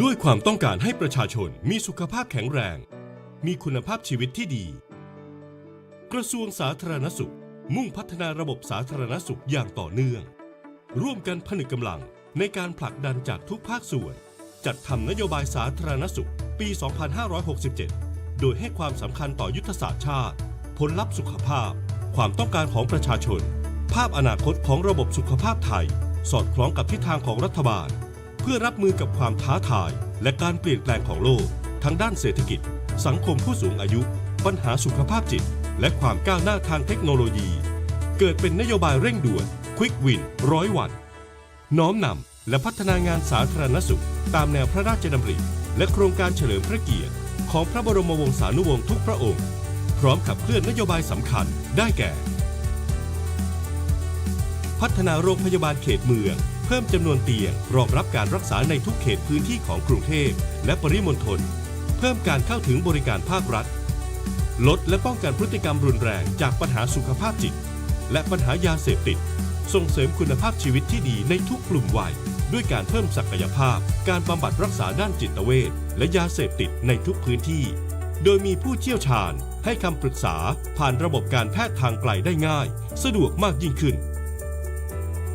ด้วยความต้องการให้ประชาชนมีสุขภาพแข็งแรง มีคุณภาพชีวิตที่ดี กระทรวงสาธารณสุข มุ่งพัฒนาระบบสาธารณสุขอย่างต่อเนื่อง ร่วมกันผนึกกำลังในการผลักดันจากทุกภาคส่วน จัดทำนโยบายสาธารณสุขปี 2567 โดยให้ความสำคัญต่อยุทธศาสตร์ชาติ ผลลัพธ์สุขภาพ ความต้องการของประชาชน ภาพอนาคตของระบบสุขภาพไทย สอดคล้องกับทิศทางของรัฐบาล เพื่อรับมือกับความท้าทาย และการเปลี่ยนแปลงของโลก ทั้งด้านเศรษฐกิจ สังคมผู้สูงอายุ ปัญหาสุขภาพจิต และความก้าวหน้าทางเทคโนโลยี เกิดเป็นนโยบายเร่งด่วน Quick Win ร้อยวัน น้อมนำและพัฒนางานสาธารณสุข ตามแนวพระราชดำริ และโครงการเฉลิมพระเกียรติของพระบรมวงศานุวงศ์ทุกพระองค์ พร้อมขับเคลื่อนนโยบายสำคัญได้แก่ พัฒนาโรงพยาบาลเขตเมือง พิ่มจำนวนเตียงรองรับการรักษาในทุกเขตพื้นที่ของกรุงเทพและปริมณฑล เพิ่มการเข้าถึงบริการภาครัฐ ลดและป้องกันพฤติกรรมรุนแรงจากปัญหาสุขภาพจิต และปัญหายาเสพติด ส่งเสริมคุณภาพชีวิตที่ดีในทุกกลุ่มวัย ด้วยการเพิ่มศักยภาพ การบำบัดรักษาด้านจิตเวชและยาเสพติดในทุกพื้นที่ โดยมีผู้เชี่ยวชาญให้คำปรึกษาผ่านระบบการแพทย์ทางไกลได้ง่าย สะดวกมากยิ่งขึ้น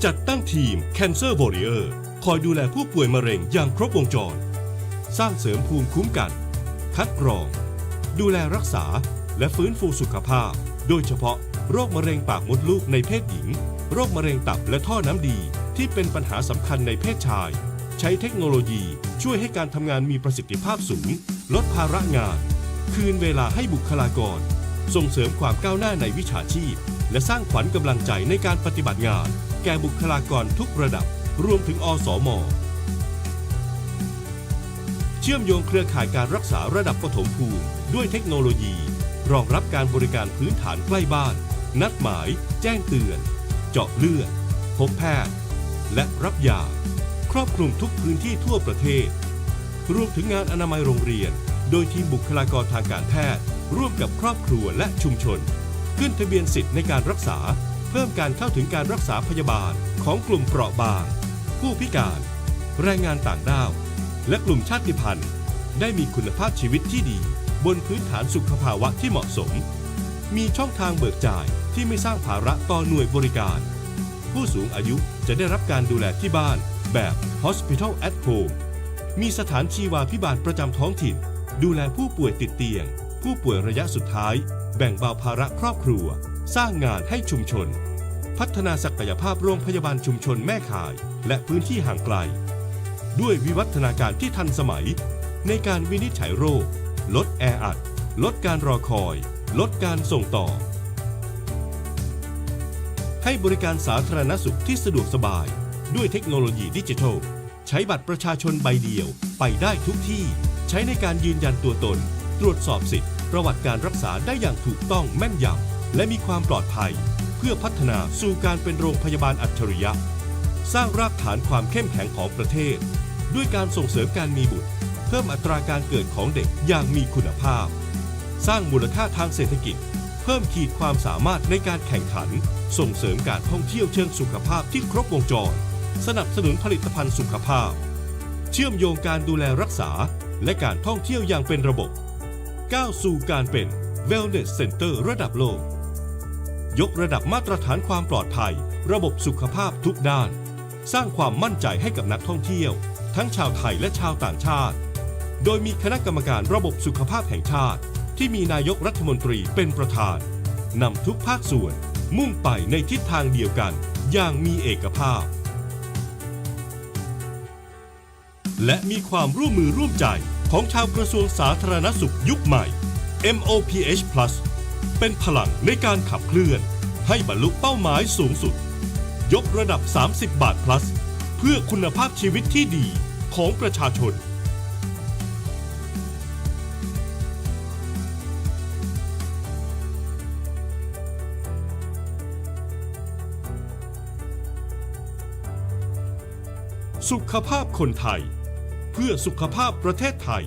จัดตั้งทีม Cancer Warrior คอยดูแลผู้ป่วยมะเร็งอย่างครบวงจร สร้างเสริมภูมิคุ้มกัน คัดกรอง ดูแลรักษาและฟื้นฟูสุขภาพ โดยเฉพาะโรคมะเร็งปากมดลูกในเพศหญิง โรคมะเร็งตับและท่อน้ำดี ที่เป็นปัญหาสำคัญในเพศชาย ใช้เทคโนโลยีช่วยให้การทำงานมีประสิทธิภาพสูง ลดภาระงาน คืนเวลาให้บุคลากร ส่งเสริมความก้าวหน้าในวิชาชีพ และสร้างขวัญกำลังใจในการปฏิบัติงาน แก่บุคลากรทุกระดับ รวมถึงอสมเชื่อมโยงเครือข่ายการรักษาระดับปฐมภูมิ ด้วยเทคโนโลยี รองรับการบริการพื้นฐานใกล้บ้าน นัดหมาย แจ้งเตือน เจาะเลือด พบแพทย์ และรับยา ครอบคลุมทุกพื้นที่ทั่วประเทศ รวมถึงงานอนามัยโรงเรียน โดยทีมบุคลากรทางการแพทย์ ร่วมกับครอบครัวและชุมชน ขึ้นทะเบียนสิทธิ์ในการรักษา เพิ่มการเข้าถึงการรักษาพยาบาลของกลุ่มเปราะบาง ผู้พิการ แรงงานต่างด้าว และกลุ่มชาติพันธุ์ ได้มีคุณภาพชีวิตที่ดี บนพื้นฐานสุขภาวะที่เหมาะสม มีช่องทางเบิกจ่ายที่ไม่สร้างภาระต่อหน่วยบริการ ผู้สูงอายุจะได้รับการดูแลที่บ้านแบบ Hospital at Home มีสถานชีวาพิบาลประจำท้องถิ่น ดูแลผู้ป่วยติดเตียง ผู้ป่วยระยะสุดท้าย แบ่งเบาภาระครอบครัว สร้างงานให้ชุมชน พัฒนาศักยภาพโรงพยาบาลชุมชนแม่ข่าย และพื้นที่ห่างไกล ด้วยวิวัฒนาการที่ทันสมัย ในการวินิจฉัยโรค ลดแออัด ลดการรอคอย ลดการส่งต่อ ให้บริการสาธารณสุขที่สะดวกสบาย ด้วยเทคโนโลยีดิจิทัล ใช้บัตรประชาชนใบเดียวไปได้ทุกที่ ใช้ในการยืนยันตัวตน ตรวจสอบสิทธิ์ประวัติการรักษาได้อย่างถูกต้องแม่นยำและมีความปลอดภัย เพื่อพัฒนาสู่การเป็นโรงพยาบาลอัจฉริยะ สร้างรากฐานความเข้มแข็งของประเทศ ด้วยการส่งเสริมการมีบุตร เพิ่มอัตราการเกิดของเด็กอย่างมีคุณภาพ สร้างมูลค่าทางเศรษฐกิจ เพิ่มขีดความสามารถในการแข่งขัน ส่งเสริมการท่องเที่ยวเชิงสุขภาพที่ครบวงจร สนับสนุนผลิตภัณฑ์สุขภาพ เชื่อมโยงการดูแลรักษา และการท่องเที่ยวอย่างเป็นระบบ ก้าวสู่การเป็น Wellness Center ระดับโลก ยกระดับมาตรฐานความปลอดภัย ระบบสุขภาพทุกด้าน สร้างความมั่นใจให้กับนักท่องเที่ยว ทั้งชาวไทยและชาวต่างชาติ โดยมีคณะกรรมการระบบสุขภาพแห่งชาติ ที่มีนายกรัฐมนตรีเป็นประธานนำทุกภาคส่วน มุ่งไปในทิศทางเดียวกัน อย่างมีเอกภาพ และมีความร่วมมือร่วมใจ ของชาวกระทรวงสาธารณสุขยุคใหม่ MOPH Plus เป็นพลังในการขับเคลื่อน ให้บรรลุเป้าหมายสูงสุด ยกระดับ 30 บาท plus เพื่อคุณภาพชีวิตที่ดีของประชาชน สุขภาพคนไทย พื่อสุขภาพประเทศไทย